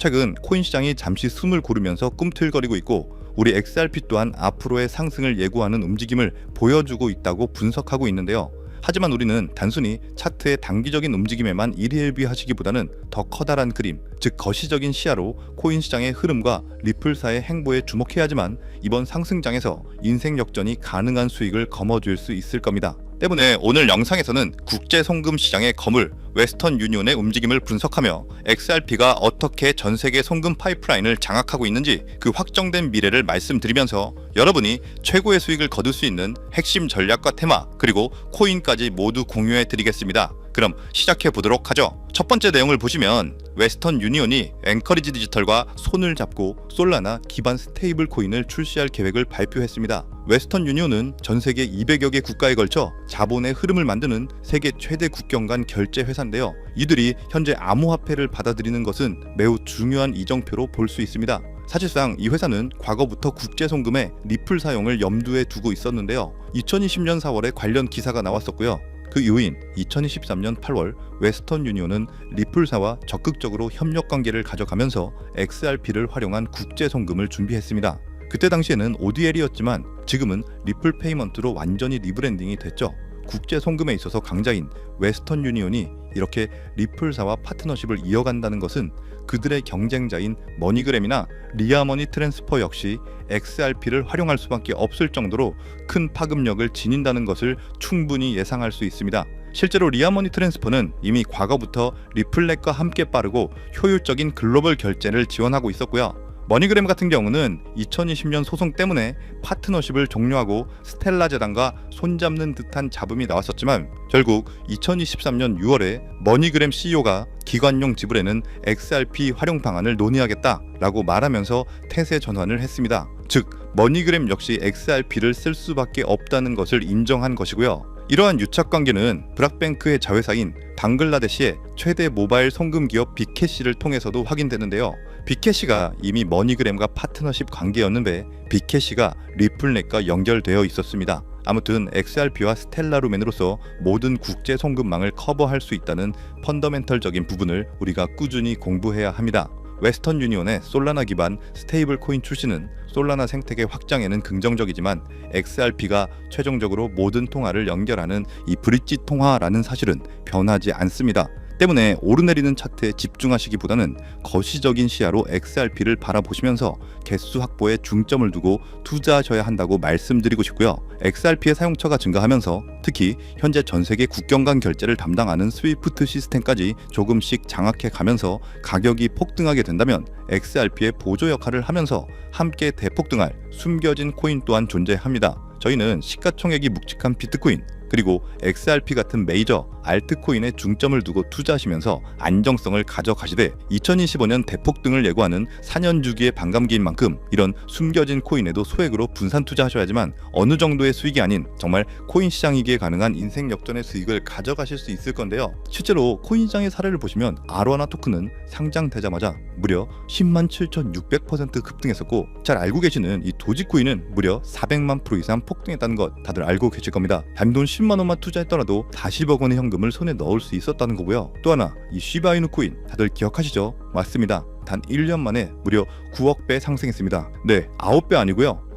최근 코인 시장이 잠시 숨을 고르면서 꿈틀거리고 있고 우리 XRP 또한 앞으로의 상승을 예고하는 움직임을 보여주고 있다고 분석하고 있는데요. 하지만 우리는 단순히 차트의 단기적인 움직임에만 일희일비하시기보다는 더 커다란 그림, 즉 거시적인 시야로 코인 시장의 흐름과 리플사의 행보에 주목해야지만 이번 상승장에서 인생 역전이 가능한 수익을 거머쥘 수 있을 겁니다. 때문에 오늘 영상에서는 국제 송금 시장의 거물 웨스턴 유니온의 움직임을 분석하며 XRP가 어떻게 전 세계 송금 파이프라인을 장악하고 있는지 그 확정된 미래를 말씀드리면서 여러분이 최고의 수익을 거둘 수 있는 핵심 전략과 테마 그리고 코인까지 모두 공유해 드리겠습니다. 그럼 시작해 보도록 하죠. 첫 번째 내용을 보시면 웨스턴 유니온이 앵커리지 디지털과 손을 잡고 솔라나 기반 스테이블 코인을 출시할 계획을 발표했습니다. 웨스턴 유니온은 전 세계 200여 개 국가에 걸쳐 자본의 흐름을 만드는 세계 최대 국경 간 결제 회사인데요. 이들이 현재 암호화폐를 받아들이는 것은 매우 중요한 이정표로 볼 수 있습니다. 사실상 이 회사는 과거부터 국제 송금에 리플 사용을 염두에 두고 있었는데요. 2020년 4월에 관련 기사가 나왔었고요. 그 이후인 2023년 8월 웨스턴 유니온은 리플사와 적극적으로 협력 관계를 가져가면서 XRP를 활용한 국제 송금을 준비했습니다. 그때 당시에는 ODL이었지만 지금은 리플 페이먼트로 완전히 리브랜딩이 됐죠. 국제 송금에 있어서 강자인 웨스턴 유니온이 이렇게 리플사와 파트너십을 이어간다는 것은 그들의 경쟁자인 머니그램이나 리아머니 트랜스퍼 역시 XRP를 활용할 수밖에 없을 정도로 큰 파급력을 지닌다는 것을 충분히 예상할 수 있습니다. 실제로 리아머니 트랜스퍼는 이미 과거부터 리플렛과 함께 빠르고 효율적인 글로벌 결제를 지원하고 있었고요. 머니그램 같은 경우는 2020년 소송 때문에 파트너십을 종료하고 스텔라 재단과 손잡는 듯한 잡음이 나왔었지만 결국 2023년 6월에 머니그램 CEO가 기관용 지불에는 XRP 활용 방안을 논의하겠다라고 말하면서 태세 전환을 했습니다. 즉 머니그램 역시 XRP를 쓸 수밖에 없다는 것을 인정한 것이고요. 이러한 유착 관계는 브락뱅크의 자회사인 방글라데시의 최대 모바일 송금 기업 빅캐시를 통해서도 확인되는데요. 빅캐시가 이미 머니그램과 파트너십 관계였는데 빅캐시가 리플넷과 연결되어 있었습니다. 아무튼 XRP와 스텔라루멘으로서 모든 국제 송금망을 커버할 수 있다는 펀더멘털적인 부분을 우리가 꾸준히 공부해야 합니다. 웨스턴 유니온의 솔라나 기반 스테이블 코인 출시는 솔라나 생태계 확장에는 긍정적이지만 XRP가 최종적으로 모든 통화를 연결하는 이 브릿지 통화라는 사실은 변하지 않습니다. 때문에 오르내리는 차트에 집중하시기보다는 거시적인 시야로 XRP를 바라보시면서 개수 확보에 중점을 두고 투자하셔야 한다고 말씀드리고 싶고요. XRP의 사용처가 증가하면서 특히 현재 전 세계 국경 간 결제를 담당하는 스위프트 시스템까지 조금씩 장악해 가면서 가격이 폭등하게 된다면 XRP의 보조 역할을 하면서 함께 대폭등할 숨겨진 코인 또한 존재합니다. 저희는 시가총액이 묵직한 비트코인 그리고 XRP 같은 메이저 알트코인에 중점을 두고 투자하시면서 안정성을 가져가시되 2025년 대폭 등을 예고하는 4년 주기의 반감기인 만큼 이런 숨겨진 코인에도 소액으로 분산 투자하셔야지만 어느 정도의 수익이 아닌 정말 코인 시장이기에 가능한 인생 역전의 수익을 가져가실 수 있을 건데요. 실제로 코인 시장의 사례를 보시면 아로하나 토큰은 상장되자마자 무려 10만 7,600% 급등했었고 잘 알고 계시는 이 도지코인은 무려 400만 프로 이상 폭등했다는 것 다들 알고 계실 겁니다. 단돈 10만 원만 투자했더라도 40억 원의 현금을 손에 넣을 수 있었다는 거고요. 또 하나 이 시바이누 코인 다들 기억하시죠? 맞습니다. 단 1년 만에 무려 9억 배 상승했습니다. 네, 9배 아니고요.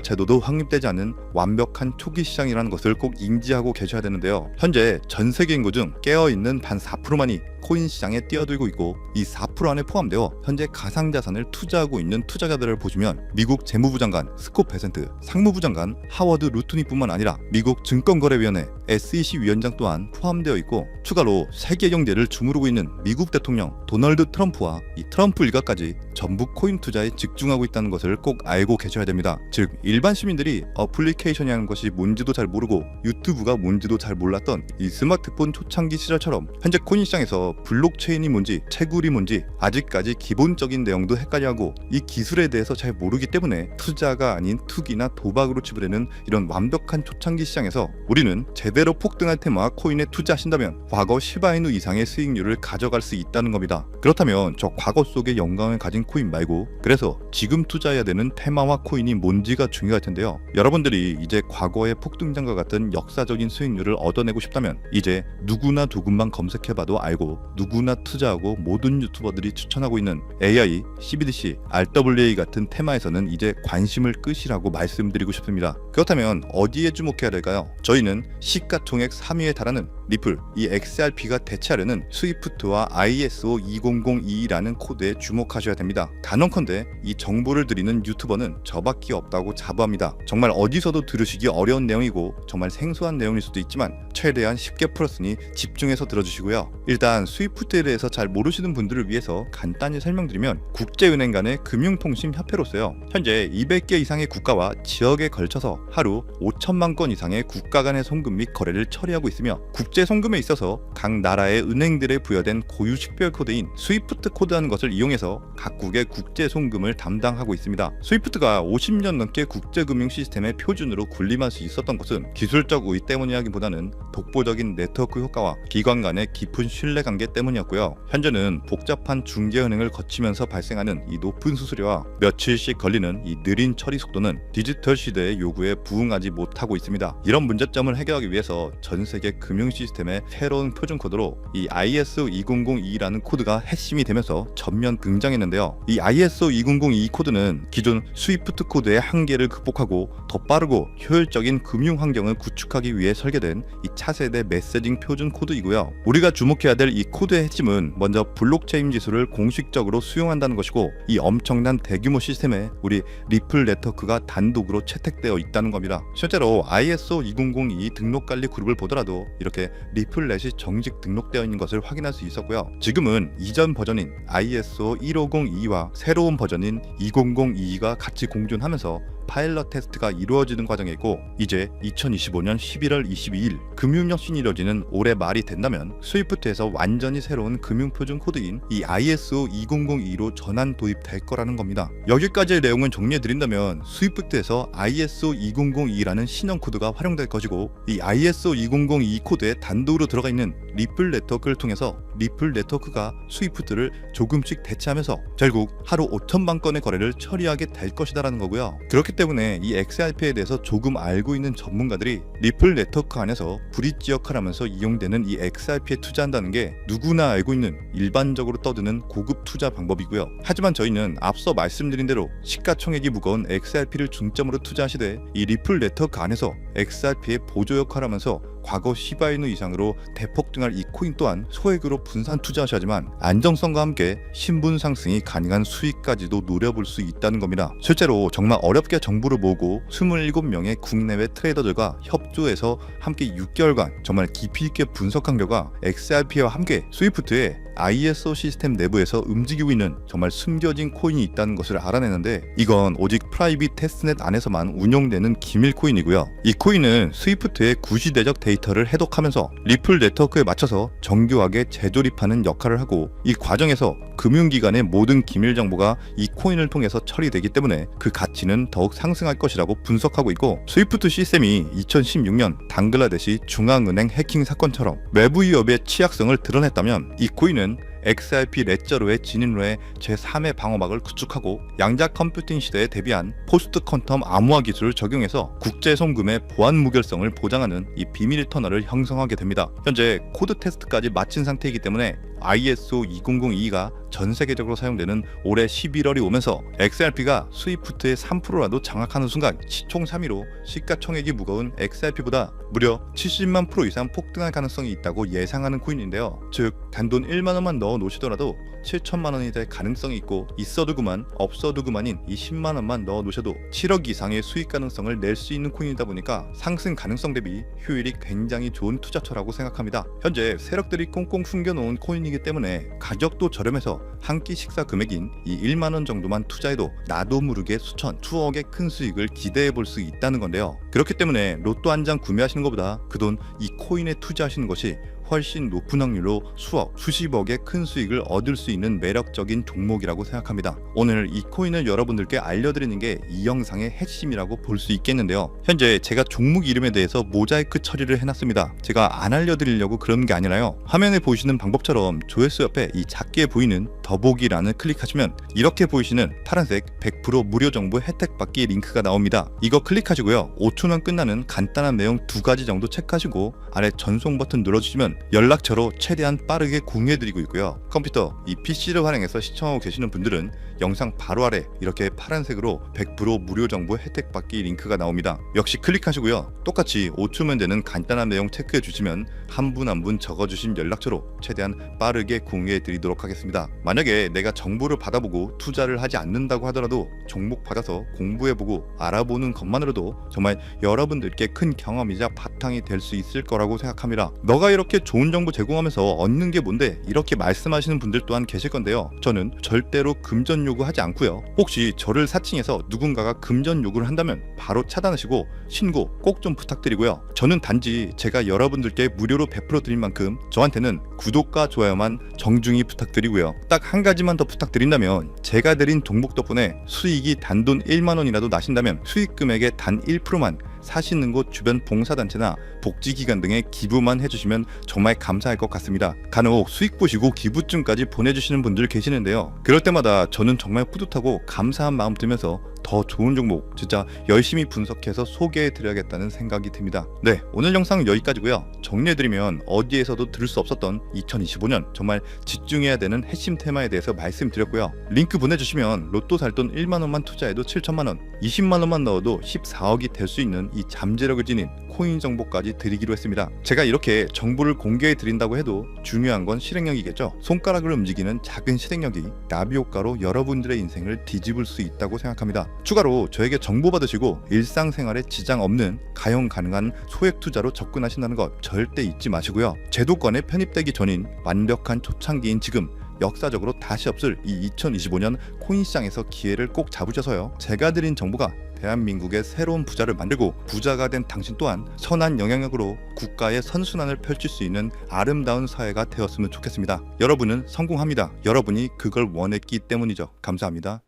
제도도 확립되지 않은 완벽한 초기 시장이라는 것을 꼭 인지하고 계셔야 되는데요. 현재 전 세계 인구 중 깨어 있는 반 4%만이 코인 시장에 뛰어들고 있고 이 4% 안에 포함되어 현재 가상자산을 투자하고 있는 투자자들을 보시면 미국 재무부 장관 스콧 베센트, 상무부 장관 하워드 루트니뿐만 아니라 미국 증권거래위원회 SEC 위원장 또한 포함되어 있고 추가로 세계 경제를 주무르고 있는 미국 대통령 도널드 트럼프와 이 트럼프 일가까지 전부 코인 투자에 집중하고 있다는 것을 꼭 알고 계셔야 됩니다. 즉 일반 시민들이 어플리케이션이라는 것이 뭔지도 잘 모르고 유튜브가 뭔지도 잘 몰랐던 이 스마트폰 초창기 시절처럼 현재 코인 시장에서 블록체인이 뭔지 채굴이 뭔지 아직까지 기본적인 내용도 헷갈려하고 이 기술에 대해서 잘 모르기 때문에 투자가 아닌 투기나 도박으로 치부되는 이런 완벽한 초창기 시장에서 우리는 제대로 폭등할 테마와 코인에 투자하신다면 과거 시바이누 이상의 수익률을 가져갈 수 있다는 겁니다. 그렇다면 저 과거 속의 영광을 가진 코인 말고 그래서 지금 투자해야 되는 테마와 코인이 뭔지가 중요할 텐데요. 여러분들이 이제 과거의 폭등장과 같은 역사적인 수익률을 얻어내고 싶다면 이제 누구나 조금만 검색해봐도 알고 누구나 투자하고 모든 유튜버들이 추천하고 있는 AI, CBDC, RWA 같은 테마에서는 이제 관심을 끄시라고 말씀드리고 싶습니다. 그렇다면 어디에 주목해야 될까요? 저희는 시가 총액 3위에 달하는 리플, 이 XRP가 대체하려는 스위프트와 ISO 2002라는 코드에 주목하셔야 됩니다. 단언컨대 이 정보를 드리는 유튜버는 저밖에 없다고 자부합니다. 정말 어디서도 들으시기 어려운 내용이고 정말 생소한 내용일 수도 있지만 최대한 쉽게 풀었으니 집중해서 들어주시고요. 일단 스위프트에 대해서 잘 모르시는 분들을 위해서 간단히 설명드리면 국제은행 간의 금융통신협회로서요. 현재 200개 이상의 국가와 지역에 걸쳐서 하루 5천만 건 이상의 국가 간의 송금 및 거래를 처리하고 있으며 국제 송금에 있어서 각 나라의 은행들에 부여된 고유 식별 코드인 스위프트 코드라는 것을 이용해서 각국의 국제 송금을 담당하고 있습니다. 스위프트가 50년 넘게 국제 금융 시스템의 표준으로 군림할 수 있었던 것은 기술적 우위 때문이라기보다는 독보적인 네트워크 효과와 기관 간의 깊은 신뢰 관계 때문이었고요. 현재는 복잡한 중개 은행을 거치면서 발생하는 이 높은 수수료와 며칠씩 걸리는 이 느린 처리 속도는 디지털 시대의 요구에 부응하지 못하고 있습니다. 이런 문제점을 해결하기 위해 서 전 세계 금융 시스템의 새로운 표준 코드로 이 ISO 2002라는 코드가 핵심이 되면서 전면 등장했는데요. 이 ISO 2002 코드는 기존 스위프트 코드의 한계를 극복하고 더 빠르고 효율적인 금융 환경을 구축하기 위해 설계된 이 차세대 메시징 표준 코드이고요. 우리가 주목해야 될 이 코드의 핵심은 먼저 블록체인 기술을 공식적으로 수용한다는 것이고 이 엄청난 대규모 시스템에 우리 리플 네트워크가 단독으로 채택되어 있다는 겁니다. 실제로 ISO 2002 등록 관리 그룹을 보더라도 이렇게 리플넷이 정식 등록되어 있는 것을 확인할 수 있었고요. 지금은 이전 버전인 ISO 1502와 새로운 버전인 2002가 같이 공존하면서 파일럿 테스트가 이루어지는 과정에 있고 이제 2025년 11월 22일 금융혁신이 이뤄지는 올해 말이 된다면 스위프트에서 완전히 새로운 금융표준 코드인 이 ISO 2002로 전환 도입될 거라는 겁니다. 여기까지의 내용을 정리해 드린다면 스위프트에서 ISO 2002라는 신형 코드가 활용될 것이고 이 ISO 2002 코드에 단독으로 들어가 있는 리플 네트워크를 통해서 리플 네트워크가 스위프트를 조금씩 대체하면서 결국 하루 5천만 건의 거래를 처리하게 될 것이다라는 거고요. 그렇기 때문에 이 XRP에 대해서 조금 알고 있는 전문가들이 리플 네트워크 안에서 브릿지 역할을 하면서 이용되는 이 XRP에 투자한다는 게 누구나 알고 있는 일반적으로 떠드는 고급 투자 방법이고요. 하지만 저희는 앞서 말씀드린 대로 시가총액이 무거운 XRP를 중점으로 투자하시되 이 리플 네트워크 안에서 XRP의 보조 역할을 하면서 과거 시바이누 이상으로 대폭등할 이 코인 또한 소액으로 분산 투자하셔야지만 안정성과 함께 신분 상승이 가능한 수익까지도 노려볼 수 있다는 겁니다. 실제로 정말 어렵게 정보를 모으고 27명의 국내외 트레이더들과 협조해서 함께 6개월간 정말 깊이 있게 분석한 결과 XRP와 함께 스위프트에 ISO 시스템 내부에서 움직이고 있는 정말 숨겨진 코인이 있다는 것을 알아내는데 이건 오직 프라이빗 테스트넷 안에서만 운영되는 기밀 코인이고요. 이 코인은 스위프트의 구시대적 데이터를 해독하면서 리플 네트워크에 맞춰서 정교하게 재조립하는 역할을 하고 이 과정에서 금융기관의 모든 기밀 정보가 이 코인을 통해서 처리되기 때문에 그 가치는 더욱 상승할 것이라고 분석하고 있고 스위프트 시스템이 2016년 당글라데시 중앙은행 해킹 사건처럼 외부 위협의 취약성을 드러냈다면 이 코인은 XRP 레저로의 진입로의 제3의 방어막을 구축하고 양자 컴퓨팅 시대에 대비한 포스트 퀀텀 암호화 기술을 적용해서 국제 송금의 보안 무결성을 보장하는 이 비밀 터널을 형성하게 됩니다. 현재 코드 테스트까지 마친 상태이기 때문에 ISO 2002가 전 세계적으로 사용되는 올해 11월이 오면서 XRP가 스위프트의 3%라도 장악하는 순간 시총 3위로 시가총액이 무거운 XRP보다 무려 70만 프로 이상 폭등할 가능성이 있다고 예상하는 코인인데요. 즉 단돈 1만 원만 넣어 놓으시더라도 7천만 원이 될 가능성이 있고 있어도 그만 없어도 그만인 이 10만 원만 넣어 놓으셔도 7억 이상의 수익 가능성을 낼 수 있는 코인이다 보니까 상승 가능성 대비 효율이 굉장히 좋은 투자처라고 생각합니다. 현재 세력들이 꽁꽁 숨겨놓은 코인이기 때문에 가격도 저렴해서 한 끼 식사 금액인 이 1만 원 정도만 투자해도 나도 모르게 수천, 수억의 큰 수익을 기대해 볼 수 있다는 건데요. 그렇기 때문에 로또 한 장 구매하시는 것보다 그 돈 이 코인에 투자하시는 것이 훨씬 높은 확률로 수억, 수십억의 큰 수익을 얻을 수 있는 매력적인 종목이라고 생각합니다. 오늘 이 코인을 여러분들께 알려드리는 게 이 영상의 핵심이라고 볼 수 있겠는데요. 현재 제가 종목 이름에 대해서 모자이크 처리를 해놨습니다. 제가 안 알려드리려고 그런 게 아니라요. 화면에 보이시는 방법처럼 조회수 옆에 이 작게 보이는 더보기란을 클릭하시면 이렇게 보이시는 파란색 100% 무료 정보 혜택 받기 링크가 나옵니다. 이거 클릭하시고요. 5초면 끝나는 간단한 내용 두 가지 정도 체크하시고 아래 전송 버튼 눌러주시면 연락처로 최대한 빠르게 공유해드리고 있고요. 컴퓨터, 이 PC를 활용해서 시청하고 계시는 분들은 영상 바로 아래 이렇게 파란색으로 100% 무료 정보 혜택 받기 링크가 나옵니다. 역시 클릭하시고요. 똑같이 5초면 되는 간단한 내용 체크해 주시면 한 분 한 분 적어주신 연락처로 최대한 빠르게 공유해 드리도록 하겠습니다. 만약에 내가 정보를 받아보고 투자를 하지 않는다고 하더라도 종목 받아서 공부해보고 알아보는 것만으로도 정말 여러분들께 큰 경험이자 바탕이 될 수 있을 거라고 생각합니다. 너가 이렇게 좋은 정보 제공하면서 얻는 게 뭔데 이렇게 말씀하시는 분들 또한 계실 건데요. 저는 절대로 금전 요구하지 않고요. 혹시 저를 사칭해서 누군가가 금전 요구를 한다면 바로 차단하시고 신고 꼭 좀 부탁드리고요. 저는 단지 제가 여러분들께 무료로 베풀어 드릴 만큼 저한테는 구독과 좋아요만 정중히 부탁드리고요. 딱 한 가지만 더 부탁드린다면 제가 드린 종목 덕분에 수익이 단돈 1만 원이라도 나신다면 수익 금액의 단 1%만 사시는 곳 주변 봉사단체나 복지기관 등에 기부만 해주시면 정말 감사할 것 같습니다. 간혹 수익 보시고 기부증까지 보내주시는 분들 계시는데요. 그럴 때마다 저는 정말 뿌듯하고 감사한 마음 들면서 더 좋은 종목 진짜 열심히 분석해서 소개해 드려야겠다는 생각이 듭니다. 네, 오늘 영상은 여기까지고요. 정리해 드리면 어디에서도 들을 수 없었던 2025년 정말 집중해야 되는 핵심 테마에 대해서 말씀드렸고요. 링크 보내 주시면 로또 살 돈 1만 원만 투자해도 7천만 원, 20만 원만 넣어도 14억이 될 수 있는 이 잠재력을 지닌 코인 정보까지 드리기로 했습니다. 제가 이렇게 정보를 공개해 드린다고 해도 중요한 건 실행력이겠죠. 손가락을 움직이는 작은 실행력이 나비 효과로 여러분들의 인생을 뒤집을 수 있다고 생각합니다. 추가로 저에게 정보 받으시고 일상생활에 지장 없는 가용 가능한 소액 투자로 접근하신다는 것 절대 잊지 마시고요. 제도권에 편입되기 전인 완벽한 초창기인 지금 역사적으로 다시 없을 이 2025년 코인 시장에서 기회를 꼭 잡으셔서요. 제가 드린 정보가 대한민국의 새로운 부자를 만들고 부자가 된 당신 또한 선한 영향력으로 국가의 선순환을 펼칠 수 있는 아름다운 사회가 되었으면 좋겠습니다. 여러분은 성공합니다. 여러분이 그걸 원했기 때문이죠. 감사합니다.